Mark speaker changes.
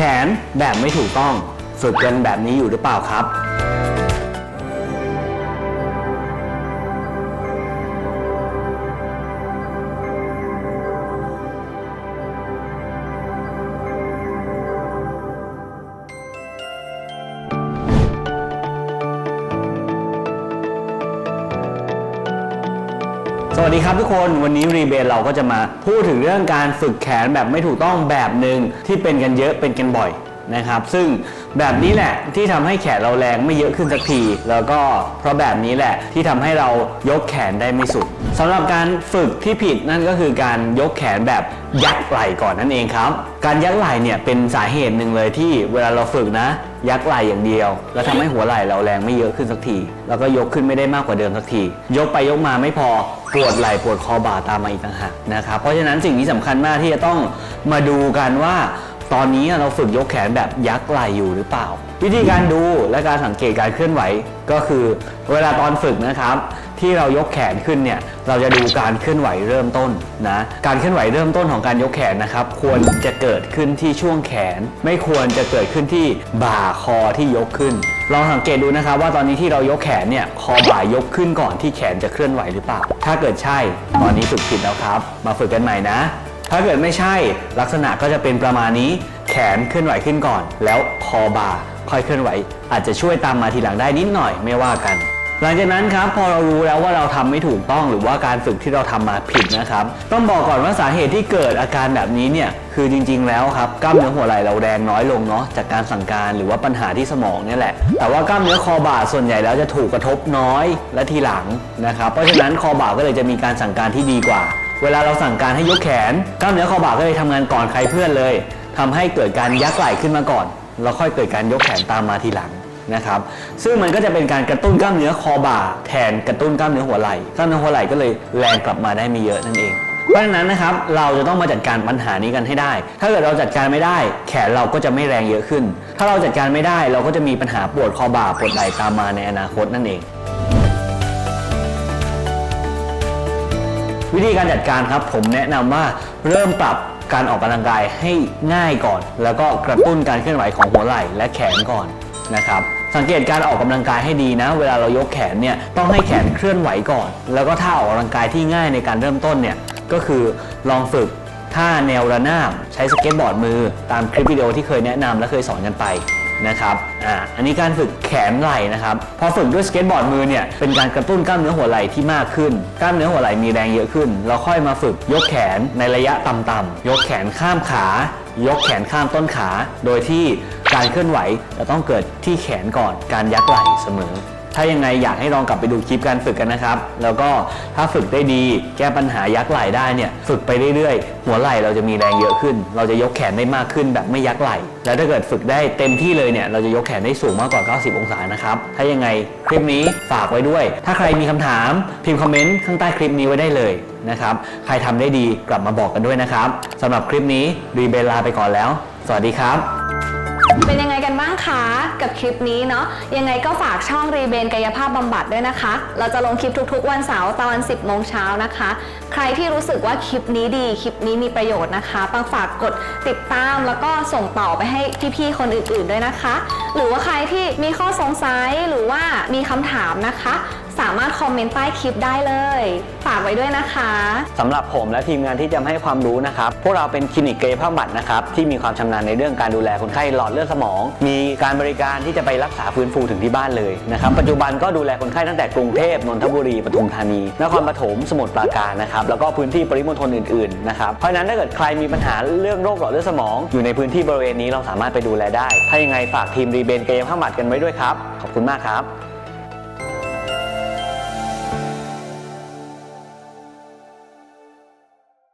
Speaker 1: แขนแบบไม่ถูกต้อง ฝึกกันแบบนี้อยู่หรือเปล่าครับ สวัสดีครับทุกคนวันนี้รีเบนเราก็จะมาพูดถึงเรื่องการฝึกแขนแบบไม่ถูกต้องแบบหนึ่งที่เป็นกันเยอะเป็นกันบ่อยนะครับ ซึ่งแบบนี้แหละที่ทำให้แขนเราแรงไม่เยอะขึ้นสักที แล้วก็เพราะแบบนี้แหละที่ทำให้เรายกแขนได้ไม่สุดสำหรับการฝึกที่ผิดนั่นก็คือการยกแขนแบบยักไหล่ก่อนนั่นเองครับ การยักไหล่เนี่ยเป็นสาเหตุหนึ่งเลยที่เวลาเราฝึกนะ ยักไหล่อย่างเดียว แล้วทำให้หัวไหล่เราแรงไม่เยอะขึ้นสักที แล้วก็ยกขึ้นไม่ได้มากกว่าเดิมสักที ยกไปยกมาไม่พอปวดไหล่ปวดคอบ่าตามมาอีกต่างหากนะครับเพราะฉะนั้นสิ่งที่สำคัญมากที่จะต้องมาดูกันว่า ตอนนี้เราฝึกยกแขนแบบยักไหล่อยู่หรือเปล่า วิธีการดูและการสังเกตการเคลื่อนไหวก็คือ เวลาตอนฝึกนะครับ ที่เรายกแขนขึ้นเนี่ยเราจะดูการเคลื่อนไหวเริ่มต้นนะการเคลื่อนไหวเริ่มต้นของการยกแขนนะครับ ควรจะเกิดขึ้นที่ช่วงแขน ไม่ควรจะเกิดขึ้นที่บ่าคอที่ยกขึ้นลองสังเกตดูนะครับว่าตอนนี้ที่เรายกแขนเนี่ยคอบ่ายกขึ้นก่อนที่แขนจะเคลื่อนไหวหรือเปล่า ถ้าเกิดใช่ ตอนนี้ฝึกผิดแล้วครับ มาฝึกกันใหม่นะ ถ้าเกิดไม่ใช่ลักษณะก็จะเป็นประมาณนี้ แขนเคลื่อนไหวขึ้นก่อน แล้วคอบ่าค่อยเคลื่อนไหว อาจจะช่วยตามมาทีหลังได้นิดหน่อยไม่ว่ากัน หลังจากนั้นครับพอเรารู้แล้วว่าเราทำไม่ถูกต้องหรือว่าการฝึกที่เราทำมาผิดนะครับ ต้องบอกก่อนว่าสาเหตุที่เกิดอาการแบบนี้เนี่ยคือจริง ๆ แล้วครับกล้ามเนื้อหัวไหล่เราแรงน้อยลงเนาะจากการสั่งการหรือว่าปัญหาที่สมองเนี่ยแหละ แต่ว่ากล้ามเนื้อคอบ่าส่วนใหญ่แล้วจะถูกกระทบน้อยและทีหลังนะครับเพราะฉะนั้นคอบ่าก็เลยจะมีการสั่งการที่ดีกว่า เวลาเราสั่งการให้ยกแขนกล้ามเนื้อคอบ่าก็เลยทำงานก่อนใครเพื่อนเลยทำให้เกิดการยักไหล่ขึ้นมาก่อนแล้วค่อยเกิดการยกแขนตามมาทีหลัง นะครับ ซึ่งมันก็จะเป็นการกระตุ้นกล้ามเนื้อคอบ่าแทนกระตุ้นกล้ามเนื้อหัวไหล่กล้ามเนื้อหัวไหล่ก็เลยแรงกลับมาได้ไม่เยอะนั่นเองเพราะฉะนั้นนะครับเราจะต้องมาจัดการปัญหานี้กันให้ได้ ถ้าเกิดเราจัดการไม่ได้ แขนเราก็จะไม่แรงเยอะขึ้น ถ้าเราจัดการไม่ได้เราก็จะมีปัญหาปวดคอบ่าปวดไหล่ตามมาในอนาคตนั่นเอง วิธีการจัดการครับ ผมแนะนำว่าเริ่มปรับการออกกำลังกายให้ง่ายก่อน แล้วก็กระตุ้นการเคลื่อนไหวของหัวไหล่และแขนก่อนนะครับ สังเกตการออกกำลังกายให้ดีนะ เวลาเรายกแขนเนี่ยต้องให้แขนเคลื่อนไหวก่อน แล้วก็ท่าออกกำลังกายที่ง่ายในการเริ่มต้นเนี่ยก็คือลองฝึกท่าแนวระนาบใช้สเก็ตบอร์ดมือตามคลิปวิดีโอที่เคยแนะนำและเคยสอนกันไป นะครับอ่าอันนี้การฝึกแขนไหล่นะครับ พอฝึกด้วยสเก็ตบอร์ดมือเนี่ย เป็นการกระตุ้นกล้ามเนื้อหัวไหล่ที่มากขึ้น กล้ามเนื้อหัวไหล่มีแรงเยอะขึ้น เราค่อยมาฝึกยกแขนในระยะต่ำๆ ยกแขนข้ามขา ยกแขนข้ามต้นขา โดยที่การเคลื่อนไหวจะต้องเกิดที่แขนก่อน การยักไหล่เสมอ ถ้ายังไงอยากให้ลองกลับไปดูคลิปการฝึกกันนะครับ แล้วก็ถ้าฝึกได้ดีแก้ปัญหายักไหล่ได้เนี่ยฝึกไปเรื่อยๆ หัวไหล่เราจะมีแรงเยอะขึ้น เราจะยกแขนได้มากขึ้นแบบไม่ยักไหล่ แล้วถ้าเกิดฝึกได้เต็มที่เลยเนี่ยเราจะยกแขนได้สูงมากกว่า 90 องศานะครับ ถ้ายังไงคลิปนี้ฝากไว้ด้วย ถ้าใครมีคำถามพิมพ์คอมเมนต์ข้างใต้คลิปนี้ไว้ได้เลยนะครับ ใครทำได้ดีกลับมาบอกกันด้วยนะครับสำหรับคลิปนี้รีเบลลาไปก่อนแล้ว สวัสดีครับ
Speaker 2: เป็นยังไงกัน คะกับคลิปนี้เนาะยังไงก็ฝากช่องรีเบนกายภาพบำบัดด้วยนะคะ เราจะลงคลิปทุกๆ วันเสาร์ตอน 10โมงเช้านะคะ รที่รู้สึกว่าคลิปนี้ดี คลิปนี้มีประโยชน์นะคะปังฝากกดติดตามแล้วก็ส่งต่อไปให้พี่ๆคนอื่นๆด้วยนะคะ หรือว่าใครที่มีข้อสงสัยหรือว่ามีคำถามนะคะ สามารถคอมเมนต์ใต้คลิปได้เลย ฝากไว้ด้วยนะคะ
Speaker 1: สำหรับผมและทีมงานที่จะให้ความรู้นะครับพวกเราเป็นคลินิกเกยภาพบำบัดนะครับที่มีความชำนาญในเรื่องการดูแลคนไข้หลอดเลือดสมอง มีการบริการที่จะไปรักษาฟื้นฟูถึงที่บ้านเลยนะครับปัจจุบันก็ดูแลคนไข้ตั้งแต่กรุงเทพนนทบุรีปทุมธานีนครปฐมสมุทรปราการนะครับแล้วก็พื้นที่ปริมณฑลอื่นๆนะครับเพราะนั้นถ้าเกิดใครมีปัญหาเรื่องโรคหลอดเลือดสมอง อยู่ในพื้นที่บริเวณนี้เราสามารถไปดูแลได้ ถ้ายังไงฝากทีมรีเบนกายภาพบำบัดกันไว้ด้วยครับ ขอบคุณมากครับ